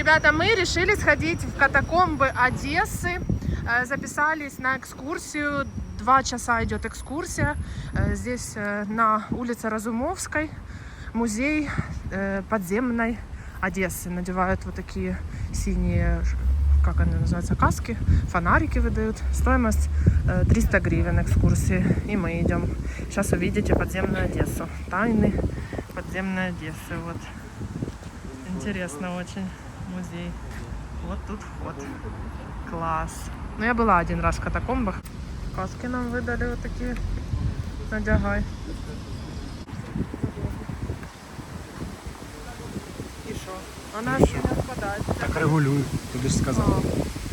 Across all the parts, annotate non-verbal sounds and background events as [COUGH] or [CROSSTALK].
Ребята, мы решили сходить в катакомбы Одессы. Э, Записались на экскурсию. Два часа идет экскурсия. Э, Здесь э, на улице Разумовской музей подземной Одессы. Надевают вот такие синие, как они называются, каски, фонарики выдают. Стоимость э, 300 гривен экскурсии. И мы идем. Сейчас увидите подземную Одессу. Тайны подземной Одессы. Вот. Интересно очень музей. Вот тут вход. Класс. Ну, я была один раз в катакомбах. Каски нам выдали вот такие. Надягай. И что? Она не отпадает. Так регулюй, тобі ж сказав.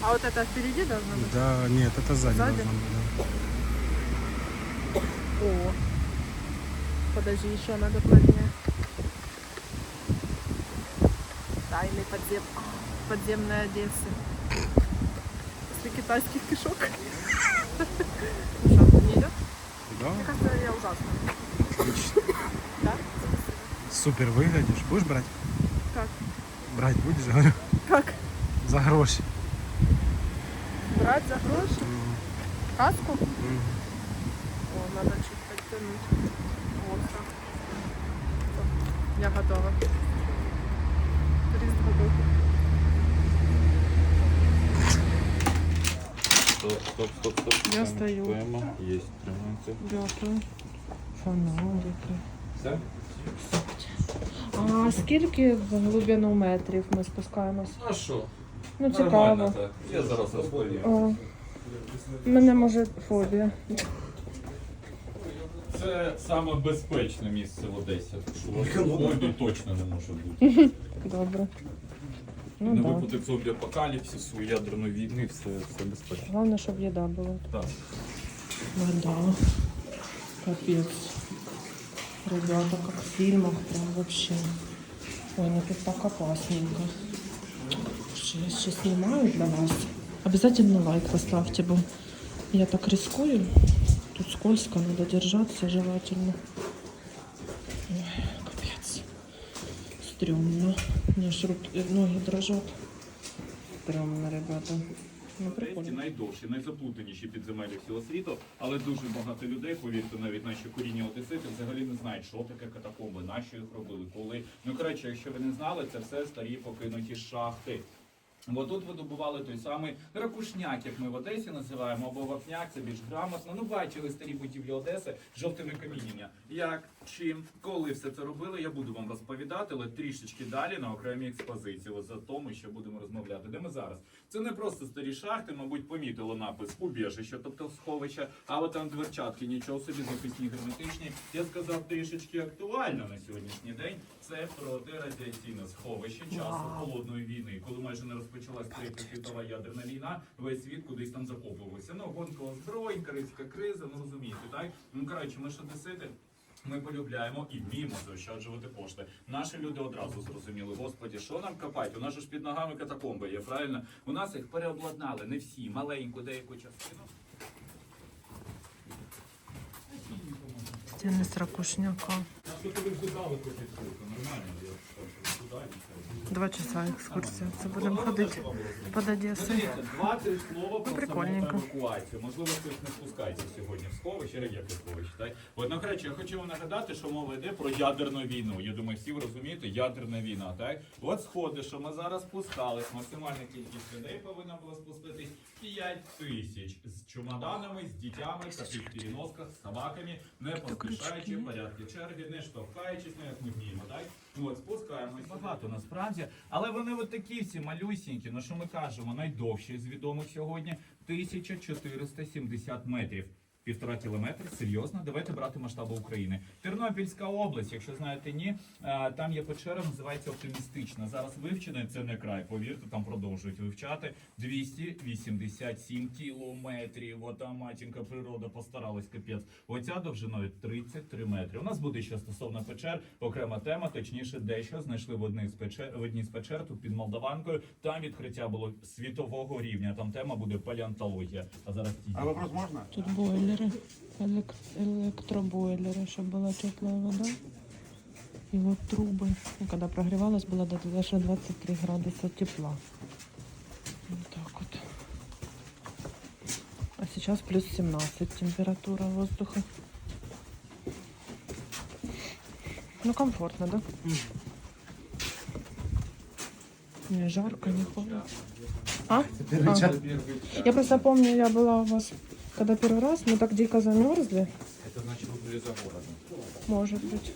А, а вот это впереди должно быть? Да, нет, это сзади, Сзади? должно быть. да. О. Подожди, еще надо плотнее. Тайны подзем... подземной Одессы. После китайских кишок. Что, не идет? Да, Мне кажется, я ужасно. отлично. Да? Супер выглядишь. Будешь брать? Как? Брать будешь, говорю. Как? За гроши. Брать за гроши? Каску? Мгм. О, надо чуть подтянуть. Вот Я готова. Турист готов. Стоп, стоп, стоп, стоп. Я стою. Є, тримається. Дякую. Фонарики. Все? А скільки в глибину метрів ми спускаємось? А що? Ну Нормально цікаво. так. Я зараз розповім. Мене може фобія. Це саме безпечне місце в Одесі. Що точно не може бути. Добре. Ну так. Да. випадок зомбі апокаліпсису, ядерної війни, все, все безпечно. Головне, щоб їда була. Так. Вода. Капець. Ребята, как в фильмах, прям вообще. Ой, ну тут так опасненько. Я сейчас снимаю для вас. Обязательно лайк поставьте, бо я так рискую Тут скользко, надо держаться желательно. Ой, капец. Стрёмно. У меня аж руки, э, ноги дрожат. Стрёмно, ребята. Ну, Одесі прикольно. найдовші, найзаплутаніші підземелля всього світу, але дуже багато людей, повірте, навіть наші корінні одесити взагалі не знають, що таке катакомби, на що їх робили, коли. Ну коротше, якщо ви не знали, це все старі покинуті шахти. Бо тут видобували той самий ракушняк, як ми в Одесі називаємо, або вапняк, це більш грамотно. Ну, бачили старі будівлі Одеси, жовтими каміння. Як, чим, коли все це робили, я буду вам розповідати, але трішечки далі на окремій експозиції. Ось за тому, що будемо розмовляти. Де ми зараз? Це не просто старі шахти, мабуть, помітили напис убіжище, тобто сховище, а от там дверчатки, нічого собі захисні герметичні. Я сказав трішечки актуально на сьогоднішній день. Це протирадіаційне сховище часу холодної війни, коли майже не розпочалась третя світова ядерна війна, весь світ кудись там закопувався. Ну, гонка озброєнь, карибська криза, ну розумієте, так? Ну коротше, ми ж одесити. Ми полюбляємо і вміємо заощаджувати кошти. Наші люди одразу зрозуміли, господі, що нам копати? У нас ж під ногами катакомби є, правильно? У нас їх переобладнали, не всі, маленьку деяку частину. Стіни з ракушняка. А що ти вжидали по підкрутку? Нормально, я. Два часа екскурсія. Це будемо ходити під Одесою. Два-три слова про прикольненько. саму евакуацію. Можливо, хтось не спускається сьогодні в сховище, як в сховище, так? От, ну, я хочу вам нагадати, що мова йде про ядерну війну. Я думаю, всі ви розумієте, ядерна війна, так? От сходи, що ми зараз спускались, максимальна кількість людей повинна була спуститись 5 тисяч з чемоданами, з дітями, таких переносках, з собаками, не поспішаючи в порядку черги, не штовхаючись, ну як ми вміємо, так? От, спускаємось багато насправді, але вони от такі всі малюсінькі, ну що ми кажемо, найдовші з відомих сьогодні 1470 метрів. Півтора кілометри, серйозно, давайте брати масштаби України. Тернопільська область, якщо знаєте, ні, е, там є печера, називається оптимістична. Зараз вивчена, це не край, повірте, там продовжують вивчати 287 кілометрів. Ота матінка природа постаралась капець. Оця довжиною 33 метри. У нас буде ще стосовно печер, окрема тема, точніше, дещо знайшли в одній з печер в одній з печер тут під Молдаванкою. Там відкриття було світового рівня. Там тема буде палеонтологія. А зараз ті. А вопрос можно? Тут бойлери, елек- електробойлери, щоб була тепла вода. И вот трубы. И когда прогревалась, было даже 23 градуса тепла. Вот так вот. А сейчас плюс 17 температура воздуха. Ну, комфортно, да? Не жарко, не холодно. А? А. Я просто помню, я была у вас, когда первый раз, мы так дико замерзли. Это значит, вы были за городом. Может быть.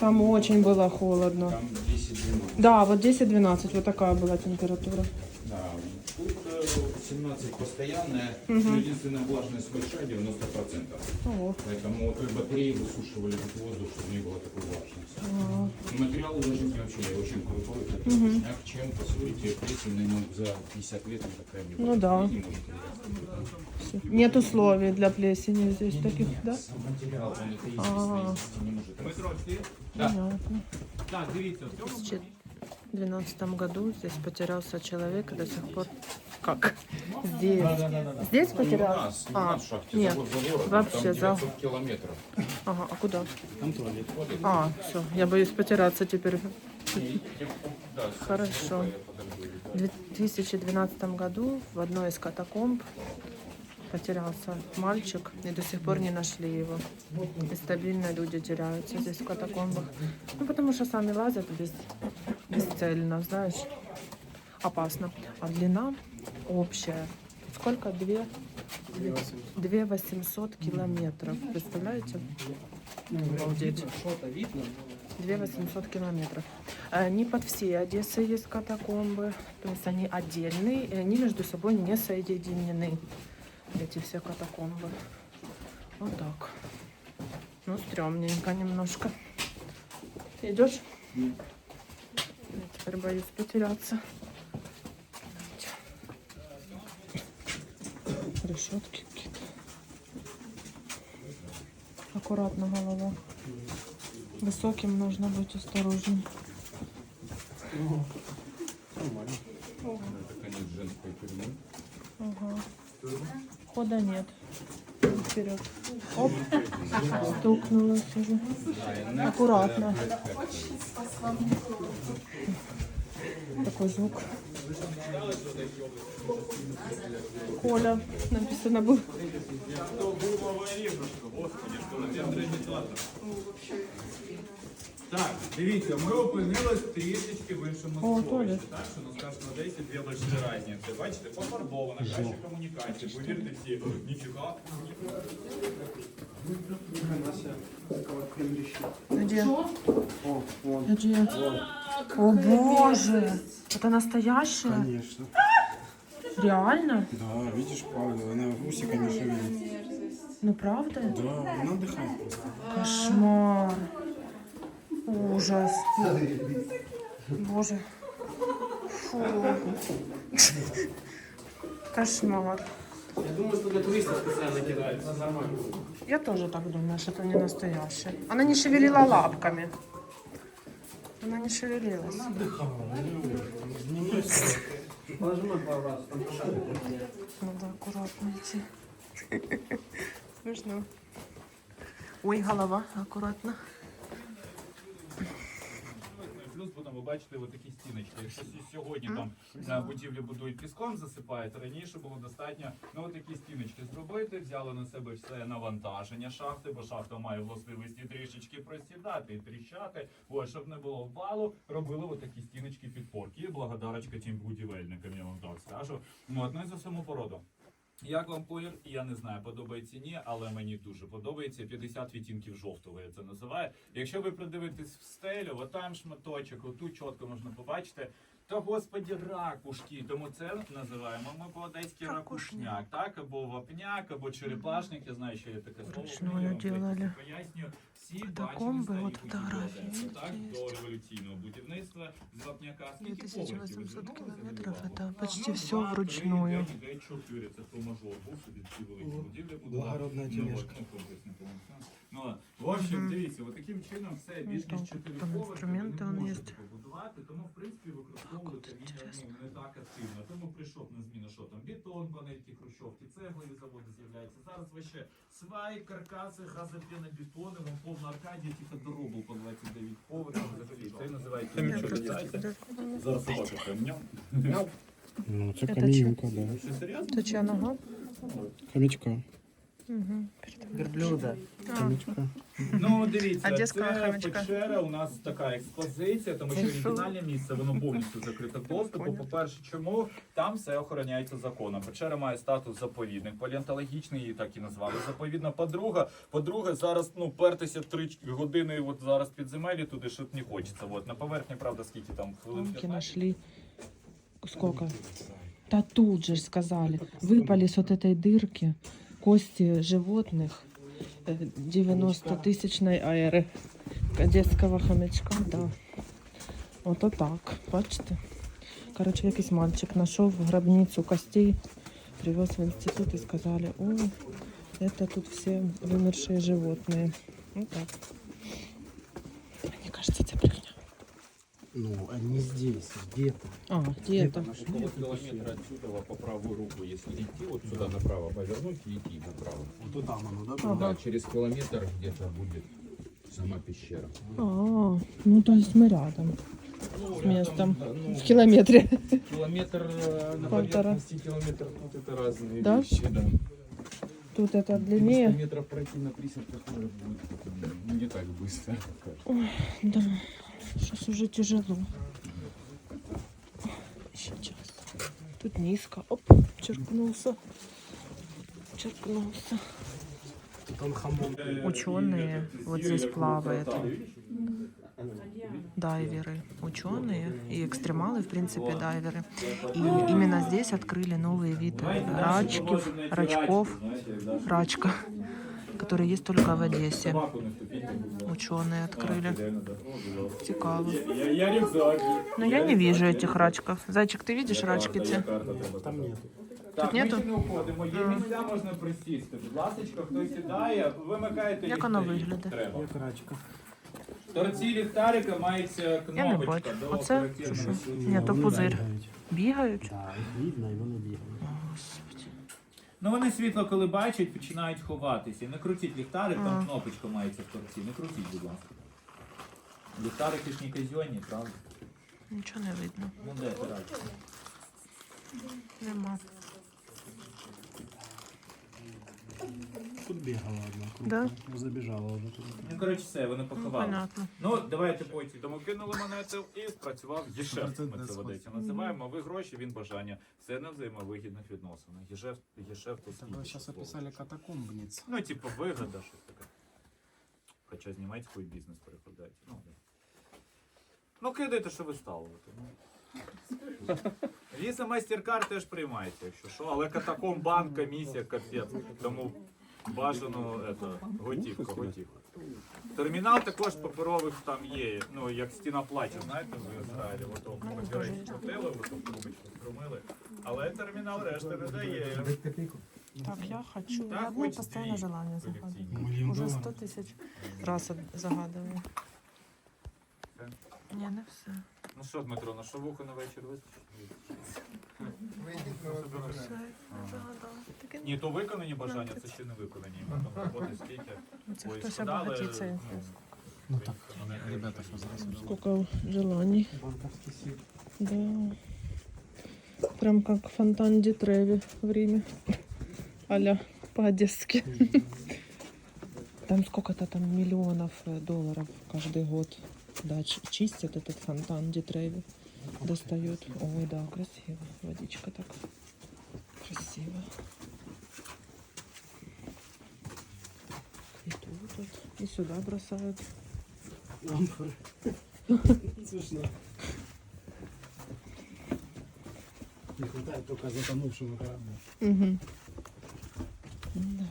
Там очень было холодно. Там 10-12. Да, вот 10-12, вот такая была температура. Да, тут э, 17 постоянная, но единственная влажность большая 90%. Ого. Поэтому вот и батареи высушивали этот воздух, чтобы не было такой влажности. А, Материал уложить вообще очень крутой, это вкусняк, чем, посмотрите, плесень на нем за 50 лет не такая не Ну да. Не может всё. Нет условий для плесени здесь таких, да? Сам материал, он это А. известно, не может Дмитро, ти? Понятно. Так, дивіться, в цьому В 2012 году здесь потерялся человек и до сих пор... Как? Здесь. Здесь Не у потерялся? нас, не у нас в шахте, нет, завод за городом, вообще там за- километров. Ага, а куда? Там туалет. А, все, я боюсь потеряться теперь. Хорошо. В 2012 году в одной из катакомб потерялся мальчик, и до сих пор не нашли его. И стабильно люди теряются здесь в катакомбах. Ну, потому что сами лазят без, бесцельно, знаешь, опасно. А длина общая. Сколько? Две? Две восемьсот километров. Представляете? Обалдеть. Две восемьсот километров. Э, Не под всей Одессой есть катакомбы, то есть они отдельные, и они между собой не соединены, эти все катакомбы. Вот так. Ну, стрёмненько немножко. Ты идешь? Я теперь боюсь потеряться. Решетки какие-то. Аккуратно голова. Высоким нужно быть осторожней. Это конец женской тюрьмы. Ага. Хода нет. Вперед. Оп. Стукнулась уже. Аккуратно. Такой звук. Коля написано было. Так, дивіться, ми опинились трішечки в іншому О, сховищі. туалет. Так, що ну скажімо, на Одесі дві больші різниці. Бачите, пофарбована, краща комунікація. Повірте всі, ніфіга. Где? Где? О боже! Это настоящее? Конечно. Реально? Да, видишь, правда, она усиками шевелит. Ну правда? Да, она отдыхает просто. Кошмар. Ужас. Боже. Фу. Кошмар. Я думаю, что для туристов специально кидают. Это нормально. Я тоже так думаю, что это не настоящее. Она не шевелила лапками. Она не шевелилась. Нажимай пару раз. Надо аккуратно идти. Смешно. Ой, голова, аккуратно. Потім ви бачите такі стіночки. Якщо сьогодні там на будівлі будують піском, засипають, раніше було достатньо ну такі стіночки зробити, взяли на себе все навантаження шахти, бо шахта має властивості трішечки просідати і тріщати. Ось, щоб не було валу, робили от такі стіночки підпорки. І благодарочка тим будівельникам, я вам так скажу. Ну і за саму породу. Як вам колір? Я не знаю, подобається ні, але мені дуже подобається. 50 відтінків жовтого я це називаю. Якщо ви придивитесь в стелю, отам там шматочок, отут чітко можна побачити. Та господі ракушки, тому це називаємо ми по-одеськи ракушняк, так або вапняк, або черепашник. Я знаю, що є таке слово. Вручную я вам. Пояснюю. Всі бачили от старі фотографії будівлі, так, до революційного будівництва з вапняка. Скільки поверхів? Ви 2800 звернули километров, почти Ну, все вручную. Це був собі ці великі будівлі. благородна тележка. Ну, ну. Ну, в общем, дивіться, от таким чином все більш там ніж чотири там ви інструменти не можете є. побудувати, тому в принципі використовувати він ну, не так активно. Тому прийшов на зміну, що там бетон, панельки, хрущовки, цеглові заводи з'являються. Зараз вообще сваї, каркаси, газопінобетони, вон повна Аркадія, тільки дорогу по 29 поверхів взагалі. Це називається мічоризація. Зараз собака камня. Ну, це Це камінюка, да. Що, серйозно? Точа нога? Хомячка. Угу. Верблюда. Хомячка. Ну, дивіться, Одеського це хомячка. печера у нас така експозиція, тому що оригінальне місце воно повністю закрите доступу. По-перше, чому там все охороняється законом. Печера має статус заповідник, палеонтологічний її так і назвали. Заповідна. По-друге, по-друге, зараз ну пертися три години, от зараз підземелі туди, що не хочеться. От на поверхні, правда, скільки там хвилин Ламки 15? нашли. Сколько? Да тут же ж сказали. Выпали с вот этой дырки кости животных э, 90 тысячной аери детского хомячка. Да. Вот так, бачите? Коротше, якийсь мальчик знайшов гробницу костей, привез в институт и сказали, о, это тут все вымершие животные". Ну так. Мне кажется, це ну, они здесь, где-то. А, где это? Около километра отсюда по правую руку, если идти, вот сюда направо повернуть и идти направо. Вот туда оно, да? Ага. Да, через километр где-то будет сама пещера. А, ну то есть мы рядом Ну, с местом. да, ну, В километре. километр э, на Полтора. поверхности, километр тут это разные Да? вещи, да. Тут это 300 длиннее. метров пройти на присядках тоже будет ну, не так быстро. кажется. Да. Сейчас уже тяжело. Еще час. Тут низко. Оп, черкнулся. Черкнулся. Тут он хамон. Ученые вот здесь плавают. Дайверы, ученые и экстремалы, в принципе, дайверы. И именно здесь открыли новые виды рачков, рачков, рачка, которые есть только в Одессе. Ученые открыли. Цікаво. Я, я рюкзак. Но я не вижу этих рачков. Зайчик, ты видишь рачки ці? Там нет. Так, нету? ми ще не уходимо. Є місця, можна присісти. Будь ласка, хто сідає, вимикаєте Як ліхтарі, воно виглядає? Треба. Як рачка. В торці ліхтарика мається Я не кнопочка бачу. до Оце оперативної чи що? служби. Ні, то пузир. Бігають. Бігають? Да, їх видно, і вони бігають. Господи. Ну вони світло, коли бачать, починають ховатися. Не крутіть ліхтарик, там кнопочка мається в торці. Не крутіть, будь ласка. Ліхтарики ж не казенні, правда? Нічого не видно. Ну де ти радиш? Нема. Тут бігала одна Да? крупна. Забіжала вже туди. Ну, коротше, все, вони Ну, поховали. понятно. Ну, давайте потім. Тому кинули монету і спрацював єшеф. Ми це в Одесі називаємо. Ви гроші, він бажання. Все на взаємовигідних відносинах. Єшеф, єшеф скільки зараз слово. описали катакомбниць. Ну, типу, вигода, щось таке. Хоча знімайте свій бізнес перекладаєте. Ну, да. ну кидайте, що ви ставите. Ну. Віза MasterCard теж приймається, якщо що, але катаком банк, комісія, капець. Тому бажано это, готівка, готівка. Термінал також паперових там є, ну як стіна плачу, знаєте, в Ізраїлі, ото папірець хотели, ото в трубочку скромили. Але термінал решти не дає. Так, я хочу. Так, Я одно хоч постоянно дві желание колекційні. загадываю. Мільйон Уже доларів. 100 тысяч раз от- загадываю. Все? Не, не все. Ну що, Дмитро, на що вухо на вечір вистачить? Все, загадала. Таке Ні, то виконані бажання, це ще не виконані. Там роботи скільки. Це Ой, хтось шкода, але- обогатиться. Ну так, ребята, що зараз? Сколько желаний. Банковський сік. Да. Прям как фонтан Дитреви в Риме. Аля по-одесски. [LAUGHS] Там сколько-то там миллионов э, долларов каждый год. Да, ч- чистят этот фонтан Дитреви. Достают. Ой, да, красиво. Водичка так. Красиво. Тут. И сюда бросают. Амфори. [LAUGHS] Смішно. Не хватает только затонувшего корабля. Угу. Да.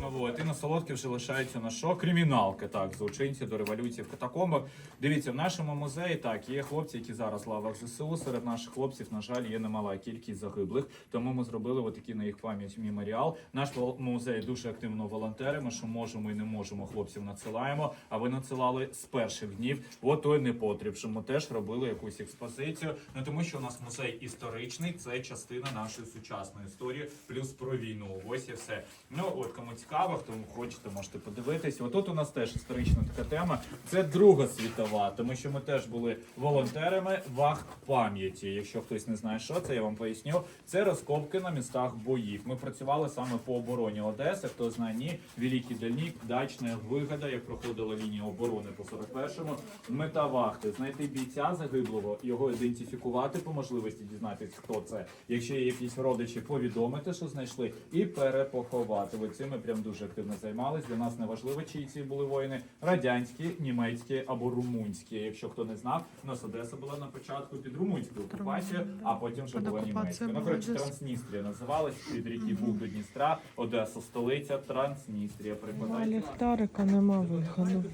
Ну от, і на солодке вже лишається на що? Криміналки, так, злочинці до революції в катакомбах. Дивіться, в нашому музеї так, є хлопці, які зараз в лавах ЗСУ. Серед наших хлопців, на жаль, є немала кількість загиблих. Тому ми зробили отакий на їх пам'ять меморіал. Наш музей дуже активно волонтеримо, що можемо і не можемо, хлопців надсилаємо. А ви надсилали з перших днів. От той непотріб, що ми теж робили якусь експозицію. Ну тому що у нас музей історичний, це частина нашої сучасної історії, плюс про війну. Ось і все. Ну от кому цікаво, хто хочете, можете подивитись. Отут у нас теж історична така тема. Це Друга світова, тому що ми теж були волонтерами вахт пам'яті. Якщо хтось не знає, що це, я вам поясню. Це розкопки на містах боїв. Ми працювали саме по обороні Одеси. Хто знає, ні, Великий Дальнік, дачна вигода, як проходила лінія оборони по 41-му. Мета вахти знайти бійця загиблого, його ідентифікувати по можливості, дізнатися, хто це. Якщо є якісь родичі, повідомити, що знайшли, і перепоховати. Ви цим ми прям дуже активно займались. Для нас не важливо, чиї ці були воїни радянські, німецькі або румунські. Якщо хто не знав, у нас Одеса була на початку під румунською окупацією, а потім вже була німецька. Ну коротше. Трансністрія називалась від ріки Буг до Дністра. Одеса столиця, Трансністрія. Нема Прикладайте. ліхтарика, нема виходу.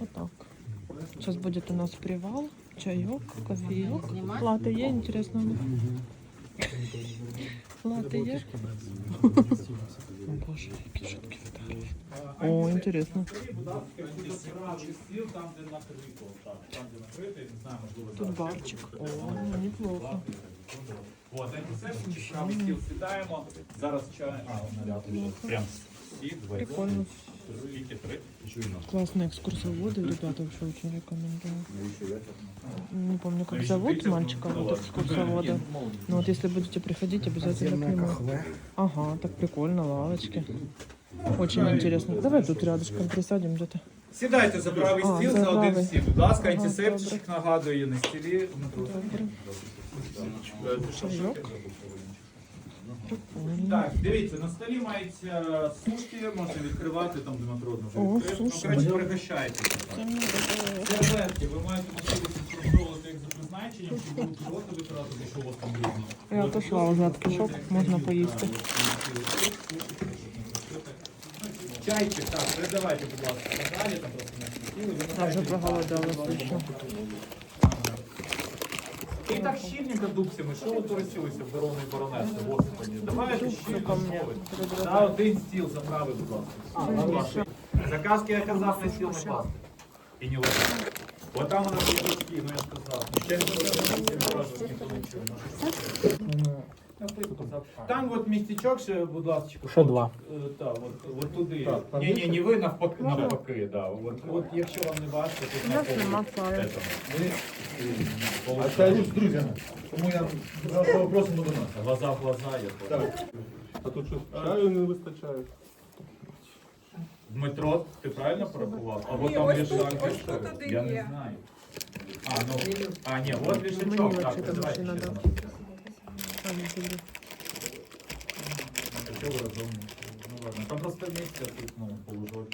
Отак. Сейчас будет у нас привал, чайок, кофеек. Латы є, интересно? Латы є? О, Боже, які шутки фотографії. О, можливо, Тут барчик. О, неплохо. От, антисептик, правий стіл сідаємо. Зараз чай. А. Прям всі, два, Прикольно. скільки, три. Классные экскурсоводы, ребята, вообще очень рекомендую. Не помню, как зовут мальчика, вот экскурсовода. Но вот если будете приходить, обязательно к нему. Ага, так прикольно, лавочки. Очень интересно. Давай тут рядышком присядем где-то. Сідайте за правий А, стіл, за за один правий. стіл. Будь ласка, Ага, антисептичок нагадує на стілі. Добре. Чайок. Так, дивіться, на столі мається сушки, можна відкривати там де народно вже О, відкрив. Ну, суші. коротше, пригощайтеся. Серветки, ви маєте можливість використовувати їх за призначенням, щоб будуть роти витратити, що у вас там різно. Я пішла вже в кишок, можна поїсти. Чайчик, так, передавайте, будь ласка, надалі, там просто не хотіли. Я вже проголодалася. ще. І так щільненько дубцями, що ви турисилися в дороги баронеси, господи. Давайте щільно. ко мне. На один стіл заправи, будь ласка. Заказки я казав, на стіл не пасти. І не лежати. Бо там у нас є ручки, ну я сказав. Ще не ніхто не чує. Там от містечок ще, будь ласка. Ще два. Е, Так, от, от туди. Так, там Ні, ні, ні, ви навпаки, навпаки, да. От, от якщо вам не важко, то нема чаю. А це з друзями. Тому я за вопросом до нас. глаза в глаза, я то. А тут що, чаю не вистачає? Дмитро, ти правильно порахував? Або там вішанки? Я не знаю. А, ну, а, ні, от вішачок, так, вообще-то давайте ще. Заберу. Разом? Ну ладно, там просто місця тут, ну, ну.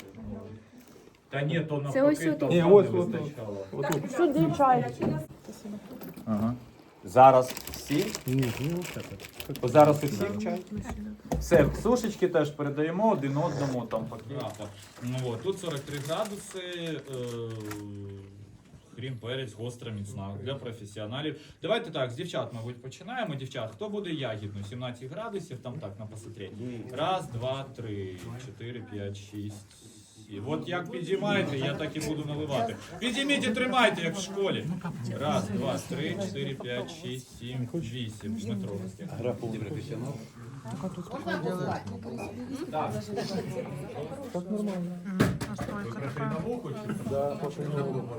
Та ні, то навпаки, Ні, там ось, не ось, вистачало. Отут. Сюди чай. Ага. Зараз всі? Ні, ну так. Зараз у всіх чай? Все, сушечки теж передаємо один одному там пакет. Ну от, тут 43 градуси. Е, хрін перець, гостра, міцна для професіоналів. Давайте так, з дівчат, мабуть, починаємо. Дівчат, хто буде ягідно? 17 градусів, там так, на посмотреть. Раз, два, три, чотири, п'ять, шість. сім. От як підіймаєте, я так і буду наливати. Підійміть і тримайте, як в школі. Раз, два, три, чотири, п'ять, шість, сім, вісім. Дмитро. Так, Так нормально Настойка ви такая. на вухо чи що? Да, пошли на голову.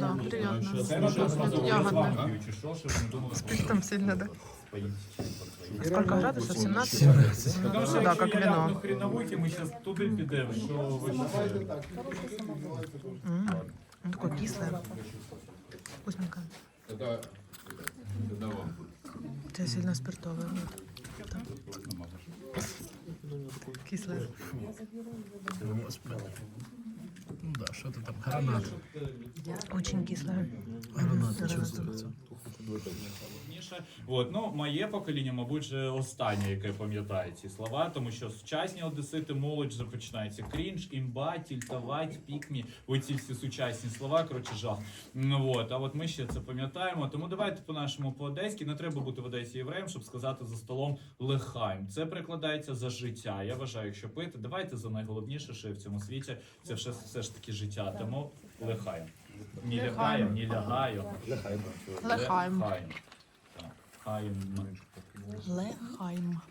Да, приятно. Це на що Ягодне. чи що, щоб не думали, що Там сильно, да? поїсть. Сколько градусов? 17? Тому що Ну да, якщо как я вино. ляпну хріновухи, ми зараз туди підемо, що ви вважаєте? М, Он такой кислый. Вкусненько. Это сильно спиртовый. Да. Кислое. Ну да, что ты там, гранат. Очень кислое. Гранат Зараза. Найголовніше. От, ну, моє покоління, мабуть, вже останнє, яке пам'ятає ці слова, тому що сучасні одесити молодь вже починається крінж, імба, тільтавать, пікмі. Оці всі сучасні слова, коротше, жах. Ну от, а от ми ще це пам'ятаємо. Тому давайте по-нашому по-одеськи. Не треба бути в Одесі євреєм, щоб сказати за столом лехайм. Це перекладається за життя. Я вважаю, якщо пити, давайте за найголовніше, що є в цьому світі. Це все, все ж таки життя. Тому лехайм. Не лягаю, не лягаю. Лехайм. Лехайм. Так, хайм. Лехайм.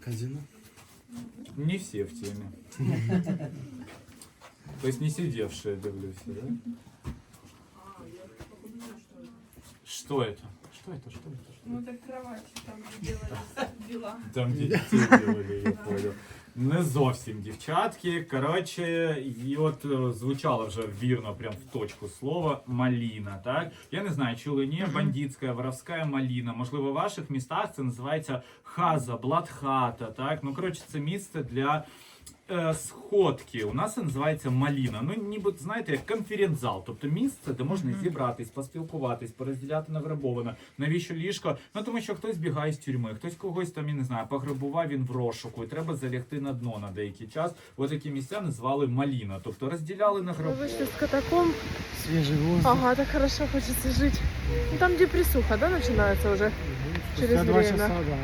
Казино. Не все в теме. То есть не сидевшие, дивлюсь, да? Что это? Что это? Что это? Ну так кровать там где делали дела. Там де дітей делали, я понял. Не зовсім дівчатки. Коротше, і от е, звучало вже вірно, прям в точку слова маліна. Так я не знаю, чули ні, бандитська, воровська маліна. Можливо, в ваших містах це називається хаза, бладхата. Так, ну коротше, це місце для. Е, Сходки у нас це називається маліна. Ну ніби знаєте, як конференц-зал, тобто місце, де можна зібратись, поспілкуватись, порозділяти награбоване. Навіщо ліжко? Ну тому що хтось бігає з тюрми, хтось когось там я не знаю, пограбував він в розшуку, і треба залягти на дно на деякий час. Ось такі місця назвали маліна, тобто розділяли Мы награбоване. вышли с катакомб. Свежий воздух. Ага, так хорошо хочется жить. Ну, там, где присуха, да, начинается уже? через Спустя два время. часа, да,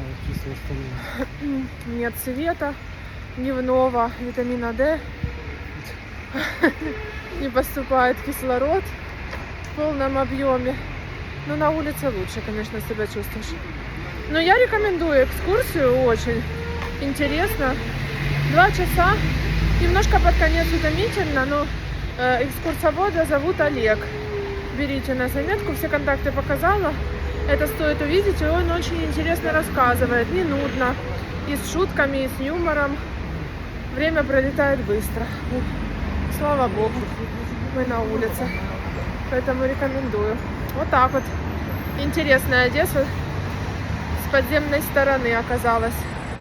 Нет света, дневного, витамина D. Не поступает кислород в полном объеме. Но на улице лучше, конечно, себя чувствуешь. Но я рекомендую экскурсию, очень интересно. Два часа, немножко под конец утомительно, но э, экскурсовода зовут Олег. Берите на заметку, все контакты показала. Это стоит увидеть, и он очень интересно рассказывает, не нудно, и с шутками, и с юмором. Время пролетает быстро. Слава богу, мы на улице. Поэтому рекомендую. Вот так вот. Интересная Одесса с подземной стороны оказалась.